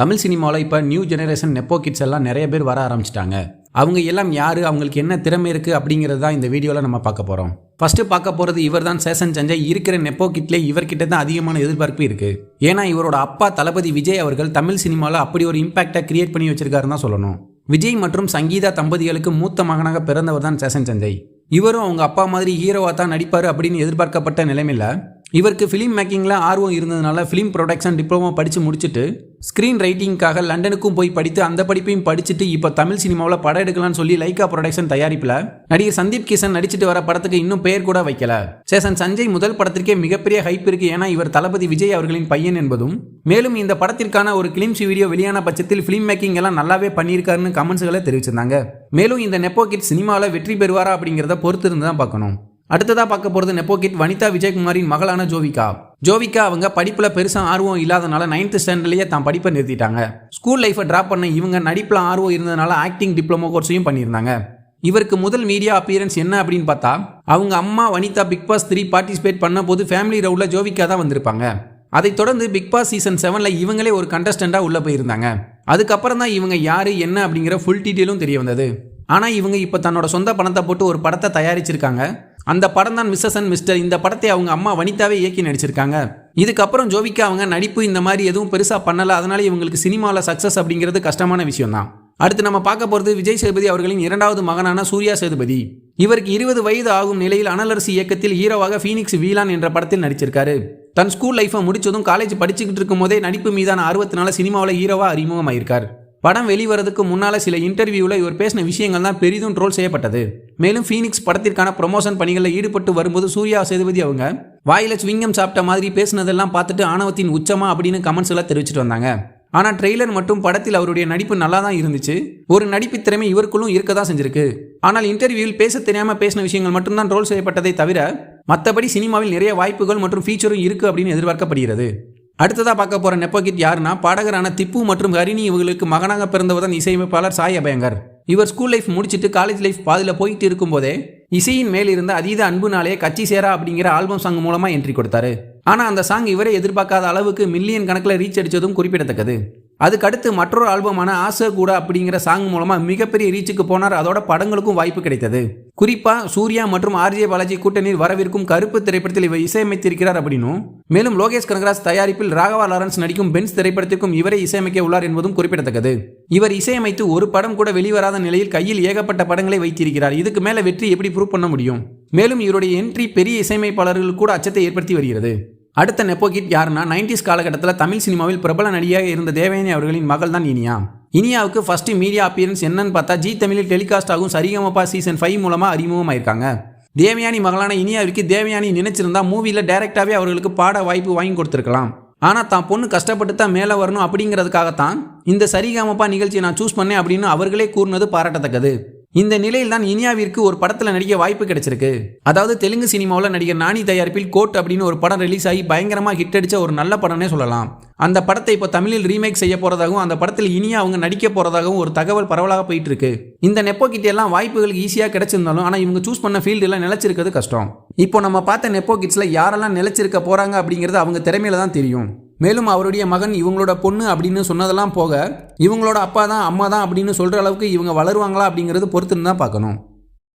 தமிழ் சினிமாவில் இப்போ new generation nepo kids எல்லாம் நிறைய பேர் வர ஆரம்பிச்சிட்டாங்க. அவங்க எல்லாம் யார்? அவங்களுக்கு என்ன திறமை இருக்குது அப்படிங்கிறது தான் இந்த வீடியோவில் நம்ம பார்க்க போகிறோம் ஃபஸ்ட்டு பார்க்க போகிறது இவர் தான் சேசன் சஞ்சய் இருக்கிற நெப்போ கிட்லே இவர்கிட்ட தான் அதிகமான எதிர்பார்ப்பு இருக்குது ஏன்னா இவரோட அப்பா தளபதி விஜய் அவர்கள் தமிழ் சினிமாவில் அப்படி ஒரு இம்பாக்டை கிரியேட் பண்ணி வச்சிருக்காருன்னு தான் சொல்லணும். விஜய் மற்றும் சங்கீதா தம்பதிகளுக்கு மூத்த மகனாக பிறந்தவர் தான் சேசன் சஞ்சய். இவரும் அவங்க அப்பா மாதிரி ஹீரோவாக தான் நடிப்பார் அப்படின்னு எதிர்பார்க்கப்பட்ட நிலைமையில் இவருக்கு ஃபிலிம் மேக்கிங்கில் ஆர்வம் இருந்ததுனால ஃபிலிம் ப்ரொடக்ஷன் டிப்ளமோ படித்து முடிச்சுட்டு ஸ்க்ரீன் ரைட்டிங்காக லண்டனுக்கும் போய் படித்து அந்த படிப்பையும் படிச்சுட்டு இப்போ தமிழ் சினிமாவில் படம் எடுக்கலாம்னு சொல்லி லைக்கா ப்ரொடக்ஷன் தயாரிப்பில் நடிகர் சந்தீப் கிஷன் நடிச்சிட்டு வர படத்துக்கு இன்னும் பெயர் கூட வைக்கல. சேசன் சஞ்சய் முதல் படத்திற்கே மிகப்பெரிய ஹைப் இருக்கு ஏன்னா இவர் தளபதி விஜய் அவர்களின் பையன் என்பதும் மேலும் இந்த படத்திற்கான ஒரு கிளிம்ஸ் வீடியோ வெளியான பட்சத்தில் ஃபிலிம் மேக்கிங் எல்லாம் நல்லாவே பண்ணியிருக்காருன்னு கமெண்ட்ஸ்களை தெரிவிச்சிருந்தாங்க. மேலும் இந்த நெப்போ கிட் சினிமாவில் வெற்றி பெறுவாரா அப்படிங்கிறத பொறுத்து இருந்து தான் பார்க்கணும். அடுத்ததாக பார்க்க போகிறது நெப்போகிட் வனிதா விஜயகுமாரின் மகளான ஜோவிகா. ஜோவிகா அவங்க படிப்பில் பெருசாக ஆர்வம் இல்லாதனால நைன்த் ஸ்டாண்டர்ட்லேயே தான் படிப்பை நிறுத்திட்டாங்க. ஸ்கூல் லைஃப்பை ட்ராப் பண்ண இவங்க நடிப்பில் ஆர்வம் இருந்ததுனால ஆக்டிங் டிப்ளமோ கோர்ஸையும் பண்ணியிருந்தாங்க. இவருக்கு முதல் மீடியா அப்பியரன்ஸ் என்ன அப்படின்னு பார்த்தா அவங்க அம்மா Vanitha Big Boss three participate பண்ண போது ஃபேமிலி ரவுண்டில் ஜோவிகா தான் வந்திருப்பாங்க. அதைத் தொடர்ந்து பிக் பாஸ் சீசன் செவனில் இவங்களே ஒரு கண்டஸ்டண்டாக உள்ளே போயிருந்தாங்க. அதுக்கப்புறம் தான் இவங்க யார் என்ன அப்படிங்கிற ஃபுல் டீட்டெயிலும் தெரிய வந்தது. ஆனால் இவங்க இப்போ தன்னோட சொந்த பணத்தை போட்டு ஒரு படத்தை தயாரிச்சிருக்காங்க. அந்த படம் தான் மிஸ்ஸஸ் அண்ட் மிஸ்டர். இந்த படத்தை அவங்க அம்மா வனிதாவே இயக்கி நடிச்சிருக்காங்க. இதுக்கப்புறம் ஜோவிக்கா அவங்க நடிப்பு இந்த மாதிரி எதுவும் பெருசாக பண்ணலை. அதனால இவங்களுக்கு சினிமாவில் சக்ஸஸ் அப்படிங்கிறது கஷ்டமான விஷயம் தான் அடுத்து நம்ம பார்க்க போகிறது விஜய் சேதுபதி அவர்களின் இரண்டாவது மகனான சூர்யா சேதுபதி. இவருக்கு இருபது வயது ஆகும் நிலையில் அனலரசி இயக்கத்தில் ஹீரோவாக ஃபீனிக்ஸ் வீலான் என்ற படத்தில் நடிச்சிருக்காரு. தன் ஸ்கூல் லைஃப்பை முடிச்சதும் காலேஜ் படிச்சுக்கிட்டு இருக்கும் போதே நடிப்பு மீதான ஆர்வத்தினால சினிமாவில் ஹீரோவாக அறிமுகமாயிருக்கார். படம் வெளிவரதுக்கு முன்னால் சில இன்டர்வியூவில் இவர் பேசின விஷயங்கள் தான் பெரிதும் ட்ரோல் செய்யப்பட்டது. மேலும் ஃபீனிக்ஸ் படத்திற்கான ப்ரொமோஷன் பணிகளில் ஈடுபட்டு வரும்போது சூர்யா சேதுபதி அவங்க வாயில ஸ்விங்கம் சாப்பிட்ட மாதிரி பேசினதெல்லாம் பார்த்துட்டு ஆணவத்தின் உச்சமா அப்படின்னு கமெண்ட்ஸ் எல்லாம் தெரிவிச்சிட்டு வந்தாங்க. ஆனால் ட்ரெய்லர் மற்றும் படத்தில் அவருடைய நடிப்பு நல்லா தான் இருந்துச்சு. ஒரு நடிப்பு திறமை இவருக்குள்ளும் இருக்க தான் செஞ்சிருக்கு. ஆனால் இன்டர்வியூவில் பேச தெரியாமல் பேசின விஷயங்கள் மட்டும்தான் ரோல் செய்யப்பட்டதை தவிர மற்றபடி சினிமாவில் நிறைய வாய்ப்புகள் மற்றும் ஃபீச்சரும் இருக்குது அப்படின்னு எதிர்பார்க்கப்படுகிறது. அடுத்ததாக பார்க்க போகிற நெப்போகிட் யாருன்னா பாடகரான திப்பு மற்றும் ஹரிணி இவங்களுக்கு மகனாக பிறந்தவர் தான் இசையமைப்பாளர் சாய் அபயங்கர். இவர் ஸ்கூல் லைஃப் முடிச்சுட்டு காலேஜ் லைஃப் பாதியில் போயிட்டு இருக்கும்போதே இசையின் மேல் இருந்த அதீத அன்புனாலே கட்சி சேரா அப்படிங்கிற ஆல்பம் சாங் மூலமாக என்ட்ரி கொடுத்தாரு. ஆனால் அந்த சாங் இவரே எதிர்பார்க்காத அளவுக்கு மில்லியன் கணக்கில் ரீச் அடித்ததும் குறிப்பிடத்தக்கது. அதுக்கடுத்து மற்றொரு ஆல்பமான ஆசை கூட அப்படிங்கிற சாங் மூலமாக மிகப்பெரிய ரீச்சுக்கு போனார். அதோட படங்களுக்கும் வாய்ப்பு கிடைத்தது. குறிப்பாக சூர்யா மற்றும் ஆர்ஜே பாலாஜி கூட்டணியில் வரவிருக்கும் கருப்பு திரைப்படத்தில் இவர் இசையமைத்திருக்கிறார் அப்படின்னும். மேலும் லோகேஷ் கனகராஜ் தயாரிப்பில் ராகவா லாரன்ஸ் நடிக்கும் பென்ஸ் திரைப்படத்திற்கும் இவரே இசையமைக்க உள்ளார் என்பதும் குறிப்பிடத்தக்கது. இவர் இசையமைத்து ஒரு படம் கூட வெளிவராத நிலையில் கையில் ஏகப்பட்ட படங்களை வைத்திருக்கிறார். இதுக்கு மேலே வெற்றி எப்படி ப்ரூவ் பண்ண முடியும்? மேலும் இவருடைய என்ட்ரி பெரிய இசையமைப்பாளர்கள் கூட அச்சத்தை ஏற்படுத்தி வருகிறது. அடுத்த நெப்போகிட் யாருன்னா நைன்டிஸ் காலகட்டத்தில் தமிழ் சினிமாவில் பிரபல நடிகையாக இருந்த தேவயானி அவர்களின் மகள் தான் இனியா. இனியாவுக்கு ஃபர்ஸ்ட் மீடியா அப்பியரன்ஸ் என்னன்னு பார்த்தா ஜி தமிழில் டெலிகாஸ்ட் ஆகும் சரிகமப்பா சீசன் ஃபைவ் மூலமாக அறிமுகமாயிருக்காங்க. தேவயானி மகளான இனியாவிற்கு தேவயானி நினைச்சிருந்தா மூவியில் டைரக்டாகவே அவர்களுக்கு பாட வாய்ப்பு வாங்கி கொடுத்துருக்கலாம். ஆனால் தான் பொண்ணு கஷ்டப்பட்டு தான் மேலே வரணும் அப்படிங்கிறதுக்காகத்தான் இந்த சரிகமப்பா நிகழ்ச்சியை நான் சூஸ் பண்ணேன் அப்படின்னு அவர்களே கூறினது பாராட்டத்தக்கது. இந்த நிலையில் தான் இனியாவிற்கு ஒரு படத்தில் நடிக்க வாய்ப்பு கிடைச்சிருக்கு. அதாவது தெலுங்கு சினிமாவில் நடிகர் நானி தயாரிப்பில் கோட் அப்படின்னு ஒரு படம் ரிலீஸ் ஆகி பயங்கரமாக ஹிட் அடித்த ஒரு நல்ல படம்னே சொல்லலாம். அந்த படத்தை இப்போ தமிழில் ரீமேக் செய்ய போகிறதாகவும் அந்த படத்தில் இனியா அவங்க நடிக்க போகிறதாகவும் ஒரு தகவல் பரவலாக போயிட்டு இருக்கு இந்த நெப்போகிட்ட எல்லாம் வாய்ப்புகள் ஈஸியாக கிடைச்சிருந்தாலும் ஆனால் இவங்க சூஸ் பண்ண ஃபீல்டில் நிலச்சிருக்கிறது கஷ்டம். இப்போ நம்ம பார்த்த நெப்போ கிட்ஸில் யாரெல்லாம் நிலைச்சிருக்க போகிறாங்க அப்படிங்கிறது அவங்க திறமையில தான் தெரியும். மேலும் அவருடைய மகன் இவங்களோட பொண்ணு அப்படின்னு சொன்னதெல்லாம் போக இவங்களோட அப்பா தான் அம்மா தான் அப்படின்னு சொல்கிற அளவுக்கு இவங்க வளருவாங்களா அப்படிங்கிறது பொறுத்துன்னு தான் பார்க்கணும்.